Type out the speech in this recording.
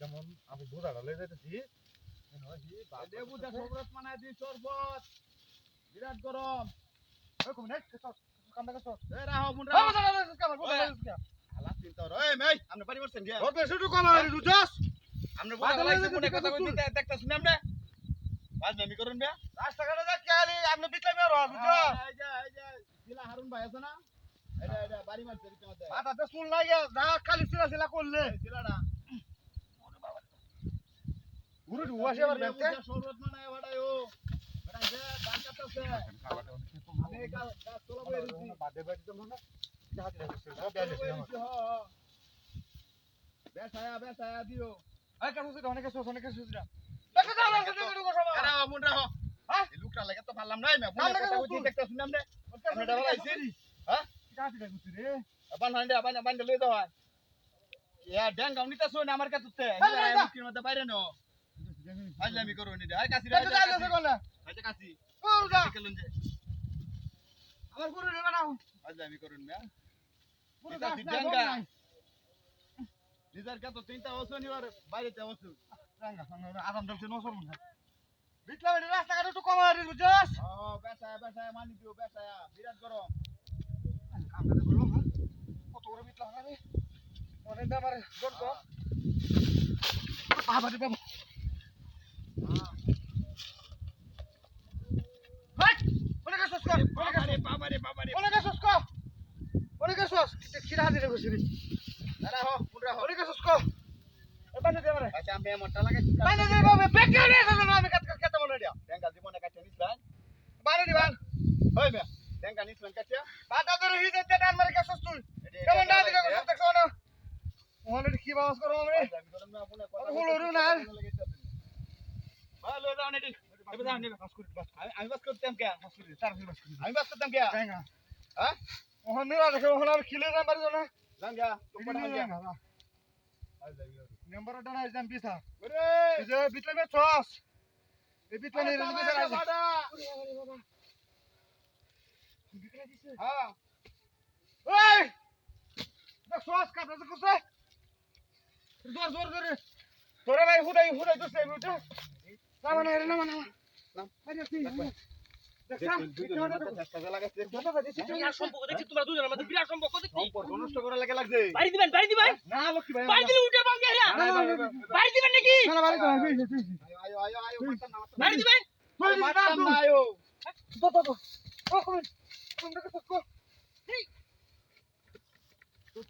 যেমন আমি বোঝাটা লয়ে শরবত। বিরাট গরম। রাস্তাঘাটে আপনি বিটলাই ভাই আছে না? এটা এটা বাড়ি মারছে মাথাতে চুল লাগে না খালি সিলা সিলা করলে। এই জিলাটা ঘুরে ঢুয়া আবার লেবু ব্যাগতে দা শরবত ভাড়ায় ও বেটা যে দাম কাটতেছে আমি এই কাজ কাজ তোলা বই রুচি বাদে বাড়ি তো মনে বেসায়া বেসায়া দিও। অনেকে সোস অনেকে সোস না আরে মুন রাহো হ্যাঁ? লুকটা লাগে তো পারলাম নাই তুই। দেখতা শুনলাম রে আমরা ডাবল আইছি হ্যাঁ রে বান হান্ডে বান বান লই দাও ইয়া ড্যাং গাউনি তা শুন আমার কাছে হ্যাঁ। মুখির মধ্যে বাইরে নো ফাজলামি করো নি আই কাছি দেখো যাইলে সে কোনে আই কাছি কোন যা কেলুন যে আমার গুরু রে বানাও পুরো দি নিজের তো আরাম দলছে নো সরুন বিটলা বুঝছস ও বেসায়া মানি দিও বেসায়া বিরাট গরম। কামটা করলাম হ্যাঁ? কত বড় অনেক দাম আর গড় বাবা। রে বাবা হাট অনেক সস কর অনেক বাবারে বাবারে বাবারে অনেক সস কর অনেক সস খিরা দিলে বসিরি আরে হো মুন রাহো অনেক সস কর এবারে দে আমারে আচ্ছা আমি মোটা লাগাইছি বাইরে দে বাবা বেকে রে না আমি কাট কাট মনে দিয়া ড্যাঙ্গা জীবনে কাটে নিছলাম বাইরে দি বান হই মে ড্যাঙ্গা নিছলাম কাটে বাটা ধরে হিজে দে টান মারে কাছ তুই কেমন না দিকে কষ্ট দেখছ না ওখানে কি বাস করো আমি ভালো নেটি এবার যাও নেবে বাস করি বাস আমি বাস করতাম কে বাস করি তার বাস করি আমি বাস করতাম কে হ্যাঁ ওখানে নিরা দেখো ওখানে আর খিলে না পারি না তোমার হাঙ্গা নাম্বার ওটা না একদম পিছা ওরে এই যে বিটলে মে চস এই বিটলে নে রে বিছা আছে বাবা বিটলে দিছে হ্যাঁ ওই দেখ কুছে জোর জোর জোর তোরে ভাই হুদাই হুদাই তো সেই বুঝছ না মানে রে না মানে না আরে তুই করা না না, না, না, না, নাকি না তুই